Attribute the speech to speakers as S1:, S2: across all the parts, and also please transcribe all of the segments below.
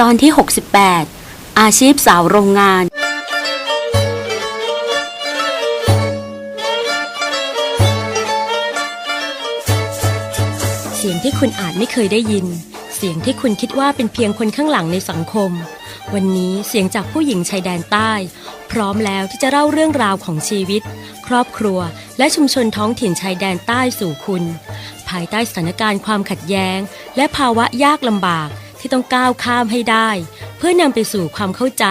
S1: ตอนที่ 68 อาชีพสาวโรงงาน เสียงที่คุณอาจไม่เคยได้ยิน เสียงที่คุณคิดว่าเป็นเพียงคนข้างหลังในสังคม วันนี้เสียงจากผู้หญิงชายแดนใต้ พร้อมแล้วที่จะเล่าเรื่องราวของชีวิต ครอบครัว และชุมชนท้องถิ่นชายแดนใต้สู่คุณ ภายใต้สถานการณ์ความขัดแย้ง และภาวะยากลำบาก ที่ต้องก้าวข้ามให้ได้ เพื่อนำไปสู่ความเข้าใจ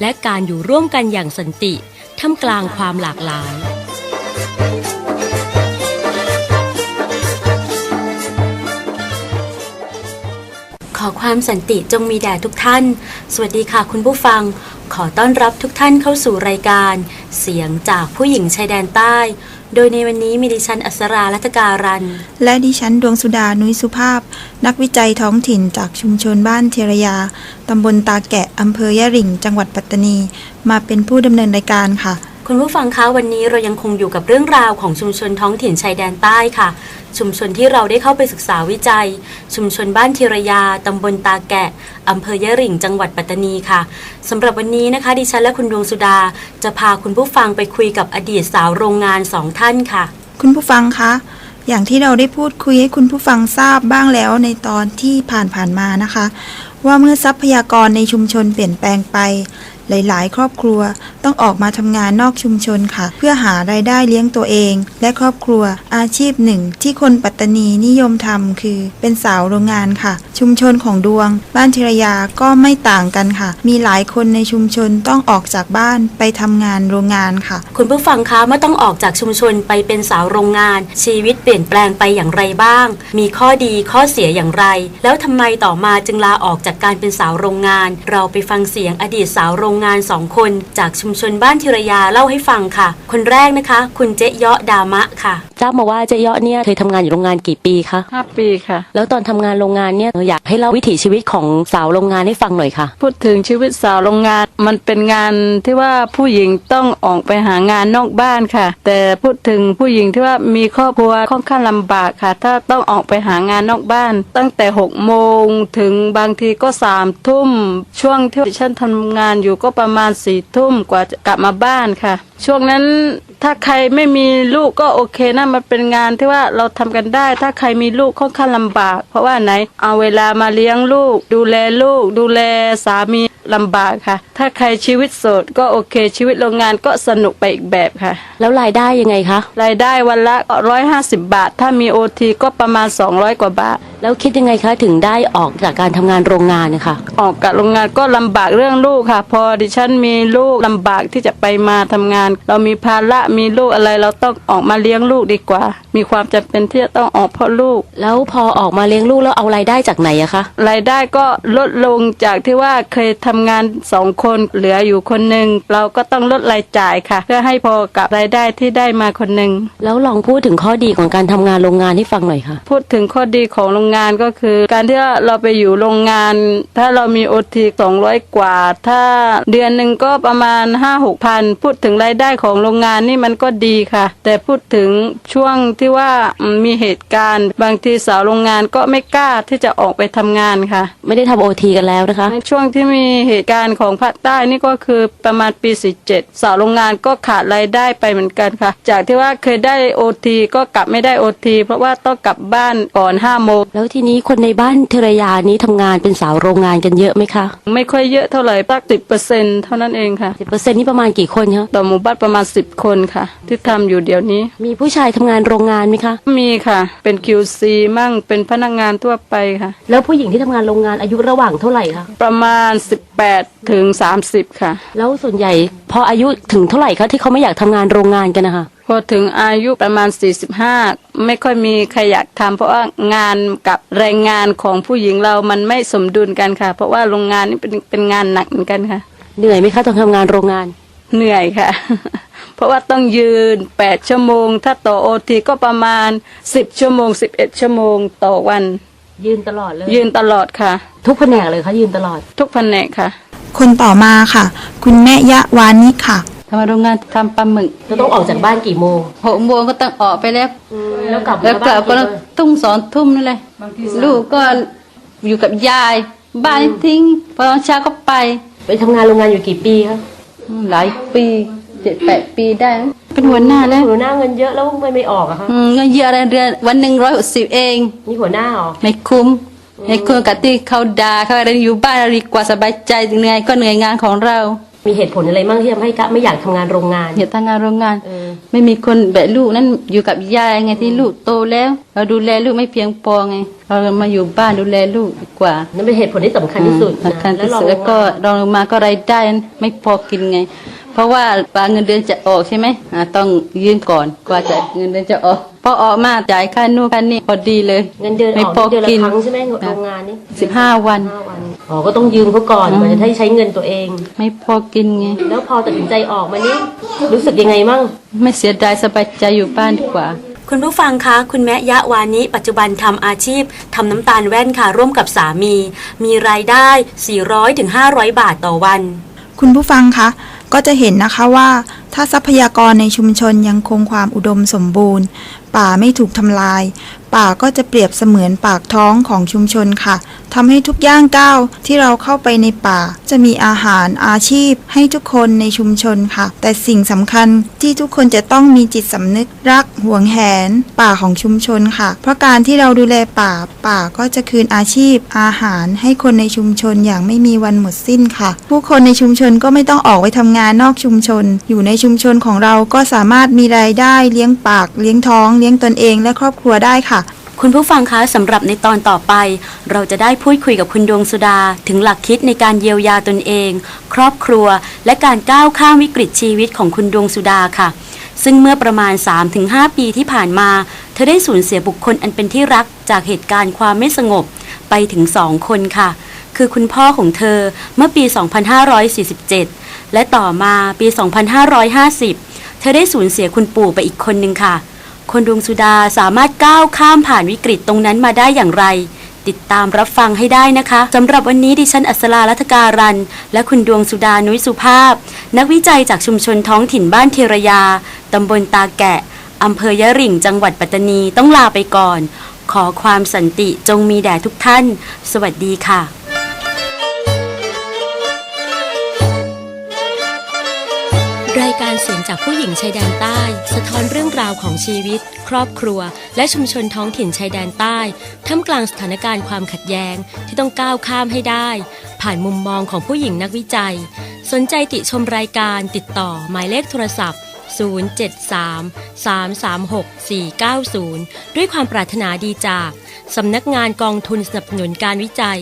S1: และการอยู่ร่วมกันอย่างสันติท่ามกลางความหลากหลายขอความสันติจงมีแด่ทุกท่าน สวัสดีค่ะคุณผู้ฟัง ขอต้อนรับทุกท่านเข้าสู่รายการ เสียงจากผู้หญิงชายแดนใต้ โดยในวันนี้มีดิฉันอัศรารัตการัน
S2: และดิฉันดวงสุดานุยสุภาพ นักวิจัยท้องถิ่นจากชุมชนบ้านเทรยา ตำบลตาแกะ อำเภอยะหริ่ง จังหวัดปัตตานี มาเป็นผู้ดำเนินรายการค่ะ
S1: คุณผู้ฟังคะวันนี้เรายังคงอยู่กับเรื่องราวของชุมชนท้องถิ่นชายแดนใต้ค่ะ ชุมชนที่เราได้เข้าไปศึกษาวิจัย ชุมชนบ้านเทรยา ตำบลตาแกะ อำเภอยะริ่งจังหวัดปัตตานีค่ะสำหรับวันนี้นะคะ ดิฉันและคุณดวงสุดา จะพาคุณผู้ฟังไปคุยกับอดีตสาวโรงงานสองท่านค่ะ
S2: คุณผู้ฟังคะอย่างที่เราได้พูดคุยให้คุณผู้ฟังทราบบ้างแล้วในตอนที่ผ่านๆมานะคะ ว่าเมื่อทรัพยากรในชุมชนเปลี่ยนแปลงไป หลายๆ ครอบครัวต้องออกมาทำงานนอกชุมชนค่ะ เพื่อหารายได้เลี้ยงตัวเอง และครอบครัวอาชีพหนึ่ง ที่คนปัตตานีนิยมทำคือเป็นสาวโรงงานค่ะ ชุมชนของดวง บ้านธีรยาก็ไม่ต่างกันค่ะ มีหลายคนในชุมชนต้องออกจากบ้านไปทำงานโรงงานค่ะ
S1: คุณผู้ฟังคะเมื่อต้องออกจากชุมชนไปเป็นสาวโรงงาน ชีวิตเปลี่ยนแปลงไปอย่างไรบ้าง มีข้อดีข้อเสียอย่างไร แล้วทำไมต่อมาจึงลาออกจากการเป็นสาวโรงงาน เราไปฟังเสียงอดีตสาวโรงงานสองคนจากชุมชนบ้านธีรยาเล่าให้ฟังค่ะ คนแรกนะคะ คุณเจ๊เยาะดามะค่ะทราบมาว่าเจ๊เยาะเนี่ยเคยทำงานอยู่โรงงานกี่ปีคะ
S3: ห้าปีค่ะ
S1: แล้วตอนทำงานโรงงานเนี่ยอยากให้เล่าวิถีชีวิตของสาวโรงงานให้ฟังหน่อยค่ะ
S3: พูดถึงชีวิตสาวโรงงาน มันเป็นงานที่ว่าผู้หญิงต้องออกไปหางานนอกบ้านค่ะ แต่พูดถึงผู้หญิงที่ว่ามีครอบครัวค่อนข้างลำบากค่ะ ถ้าต้องออกไปหางานนอกบ้าน ตั้งแต่หกโมงถึงบางทีก็สามทุ่มช่วงที่ฉันทำงานอยู่ก็ประมาณสี่ทุ่มกว่าจะกลับมาบ้านค่ะ ช่วงนั้นถ้าใครไม่มีลูกก็โอเคนะมันเป็นงานที่ว่าเราทำกันได้ ถ้าใครมีลูกค่อนข้างลำบาก เพราะว่าไหน เอาเวลามาเลี้ยงลูก ดูแลลูก ดูแลสามีลำบากค่ะ ถ้าใครชีวิตโสดก็โอเค ชีวิตโรงงานก็สนุกไปอีกแบบค่ะ
S1: แล้วรายได้ยังไงคะ
S3: รายได้วันละร้อยห้าสิบบาท ถ้ามีโอทีก็ประมาณสองร้อยกว่าบาท
S1: แล้วคิดยังไงคะถึงได้ออกจากการทำงานโรงงานนะคะ
S3: ออกกับโรงงานก็ลำบากเรื่องลูกค่ะ พอดิฉันมีลูกลำบากที่จะไปมาทำงาน เรามีภาระมีลูกอะไรเราต้องออกมาเลี้ยงลูกดีกว่า มีความจำเป็นที่จะต้องออกเพราะลูก
S1: แล้วพอออกมาเลี้ยงลูกแล้วเอารายได้จากไหนอะคะ
S3: รายได้ก็ลดลงจากที่ว่าเคยทำงานสองคนเหลืออยู่คนหนึ่งเราก็ต้องลดรายจ่ายค่ะ เพื่อให้พอกับรายได้ที่ได้มาคนหนึ่ง
S1: แล้วลองพูดถึงข้อดีของการทำงานโรงงานให้ฟังหน่อยค่ะ
S3: พูดถึงข้อดีของโรงงานก็คือ การที่เราไปอยู่โรงงาน ถ้าเรามีโอทีสองร้อยกว่า ถ้าเดือนหนึ่งก็ประมาณห้าหกพันพูดถึงรายได้ของโรงงานนี่มันก็ดีค่ะ แต่พูดถึงช่วงที่ว่าอืมมีเหตุการณ์ บางทีสาวโรงงานก็ไม่กล้าที่จะออกไปทำงานค่ะ
S1: ไม่ได้ทำโอทีกันแล้วนะคะ
S3: ในช่วงที่มีเหตุการณ์ของภาคใต้นี่ก็คือประมาณปี47สาวโรงงานก็ขาดรายได้ไปเหมือนกันค่ะ จากที่ว่าเคยได้โอทีก็กลับไม่ได้โอทีเพราะว่าต้องกลับบ้านก่อน5โมง
S1: แล้วทีนี้คนในบ้านเทรยานี้ทำงานเป็นสาวโรงงานกันเยอะไหมคะ
S3: ไม่ค่อยเยอะเท่าไหร่สักสิบเปอร์เซ็นเท่านั้นเองค่ะ
S1: สิบเปอร์เซ็นต์นี่ประมาณกี่คนคะ
S3: ต่อหมู่บ้านประมาณ10คนค่ะ ที่ทำอยู่เดี๋ยวนี้
S1: มีผู้ชายทำงานโรงงานไหมคะ
S3: มีค่ะ เป็น QC มั่งเป็นพนักงานทั่วไปค่ะ
S1: แล้วผู้หญิงที่ทำงานโรงงานอายุระหว่างเท่าไหร่คะ
S3: ประมาณ 18ถึง30 ค่ะ
S1: แล้วส่วนใหญ่พออายุถึงเท่าไหร่คะที่เขาไม่อยากทำงานโรงงานกันนะคะ
S3: พอถึงอายุประมาณ 45 ไม่ค่อยมีใครอยากทำเพราะว่างานกับแรงงานของผู้หญิงเรามันไม่สมดุลกันค่ะ เพราะว่าโรงงานนี่เป็นเป็นงานหนักเหมือนกันค่ะ
S1: เหนื่อยไหมคะตอนทำงานโรงงาน
S3: เหนื่อยค่ะ เพราะว่าต้องยืน 8 ชั่วโมง ถ้าต่อโอทีก็ประมาณ 10 ชั่วโมง 11 ชั่วโมงต่อวัน
S1: ยืนตลอดเลย
S3: ยืนตลอดค่ะ
S1: ทุกแผนกเลยคะยืนตลอด
S3: ทุกแผนกค่ะ
S2: คนต่อมาค่ะ คุณแม่ยะวานิค่ะ
S3: ทำโรงงานทำปลาหมึก
S1: จะต้องออกจากบ้านกี่โมง
S3: หกโมงก็ต้องออกไปแล้ว
S1: แล้วกลับ
S3: แล้วกลับก็
S1: มาบ้านกี่โมง
S3: ตุ้งสอนทุ่มนั่นแหละลูกก็อยู่กับยาย
S4: บ้านทิ้ง พอตอนเช้าก็ไป
S1: ไปทำงานโรงงานอยู่กี่ปีครับ
S4: หลายปีเจ็ดแปดปีได้ เป็นหัวหน้าแล้ว
S1: หัวหน้าเงินเยอะแล้วไม่ไม่ออกอะคะ
S4: อืมเงินเยอะอะไรเดือนวันหนึ่งร้อยหกสิบเอง
S1: นี่หัวหน้าเหรอ
S4: ไม่คุ้มไม่คุ้มกับที่เขาด่าเขาอะไรอยู่บ้านเราดีกว่าสบายใจเหนื่อยก็เหนื่อยงานของเรา
S1: มีเหตุผลอะไรบ้างที่ทำให้กะไม่อยากทำงานโรงงาน
S4: อย่าทำงานโรงงาน
S1: เออ
S4: ไม่มีคนแบบลูกนั้นอยู่กับยายไงที่ลูกโตแล้ว เราดูแลลูกไม่เพียงพอไง เรามาอยู่บ้านดูแลลูกดีกว่า
S1: นั่นเป็นเหตุผลที่สำคัญที่สุด
S4: สำคัญ
S1: นะ
S4: ที่สุด
S1: ล
S4: แล้ว
S1: อง
S4: ก็รองลงมาก็รายได้ไม่พอกินไง เพราะว่าปลาเงินเดือนจะออกใช่ไหมอ่าต้องยืมก่อนกว่าจะเงินเดือนจะออกพอออกมาจ่ายค่านู่นค่านี่พอดีเลย
S1: เงินเดือนอ
S4: ไม่
S1: อก
S4: พอ
S1: เดือนละ
S4: กิน
S1: ครั้งใช่ไหมโรงงานนี้
S4: สิบห้าวัน
S1: ห้าวันอ๋อก็ต้องยืมเขาก่อนกว่าจะได้ใช้เงินตัวเอง
S4: ไม่พอกินไง
S1: แล้วพอตัดสินใจออกมานี่รู้สึกยังไงมั่ง
S4: ไม่เสียดายสบายใจอยู่บ้านดีกว่า
S1: คุณผู้ฟังคะ คุณแม่ยะวานิปัจจุบันทำอาชีพทำน้ำตาลแว่นค่ะร่วมกับสามี มีรายได้ 400-500ถึง500บาทต่อวัน
S2: คุณผู้ฟังคะ ก็จะเห็นนะคะว่า ถ้าทรัพยากรในชุมชนยังคงความอุดมสมบูรณ์ ป่าไม่ถูกทำลาย ป่าก็จะเปรียบเสมือนปากท้องของชุมชนค่ะทำให้ทุกย่างก้าวที่เราเข้าไปในป่า จะมีอาหารอาชีพให้ทุกคนในชุมชนค่ะ แต่สิ่งสำคัญที่ทุกคนจะต้องมีจิตสำนึกรักห่วงแหน ป่าของชุมชนค่ะ เพราะการที่เราดูแลป่า ป่าก็จะคืนอาชีพ อาหารให้คนในชุมชนอย่างไม่มีวันหมดสิ้นค่ะ ผู้คนในชุมชนก็ไม่ต้องออกไปทำงานนอกชุมชน อยู่ในชุมชนของเราก็สามารถมีรายได้เลี้ยงปากเลี้ยงท้องลี้ยงตนเองและครอบครัวได้ค่ะ
S1: คุณผู้ฟังคะสำหรับในตอนต่อไป เราจะได้พูดคุยกับคุณดวงสุดา ถึงหลักคิดในการเยียวยาตนเอง ครอบครัว และการก้าวข้ามวิกฤตชีวิตของคุณดวงสุดาค่ะ ซึ่งเมื่อประมาณ 3-5 ปีที่ผ่านมา เธอได้สูญเสียบุคคลอันเป็นที่รักจากเหตุการณ์ความไม่สงบ ไปถึงสองคนค่ะ คือคุณพ่อของเธอเมื่อปี 2547 และต่อมาปี 2550 เธอได้สูญเสียคุณปู่ไปอีกคนหนึ่งค่ะ คนดวงสุดาสามารถก้าวข้ามผ่านวิกฤตตรงนั้นมาได้อย่างไร ติดตามรับฟังให้ได้นะคะสำหรับวันนี้ดิฉันอัศรารัตการัน และคุณดวงสุดานุ้ยสุภาพ นักวิจัยจากชุมชนท้องถิ่นบ้านเทรยาตำบลตาแกะอำเภอยะหริ่งจังหวัดปัตตานีต้องลาไปก่อน ขอความสันติจงมีแด่ทุกท่าน สวัสดีค่ะ รายการเสียงจากผู้หญิงชายแดนใต้ สะท้อนเรื่องราวของชีวิต ครอบครัว และชุมชนท้องถิ่นชายแดนใต้ท่ามกลางสถานการณ์ความขัดแย้งที่ต้องก้าวข้ามให้ได้ ผ่านมุมมองของผู้หญิงนักวิจัย สนใจติชมรายการติดต่อหมายเลขโทรศัพท์ 073 336 490 ด้วยความปรารถนาดีจาก สำนักงานกองทุนสนับสนุนการวิจัย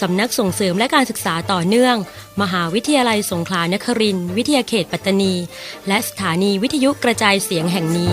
S1: สำนักส่งเสริมและการศึกษาต่อเนื่อง มหาวิทยาลัยสงขลานครินทร์วิทยาเขตปัตตานี และสถานีวิทยุกระจายเสียงแห่งนี้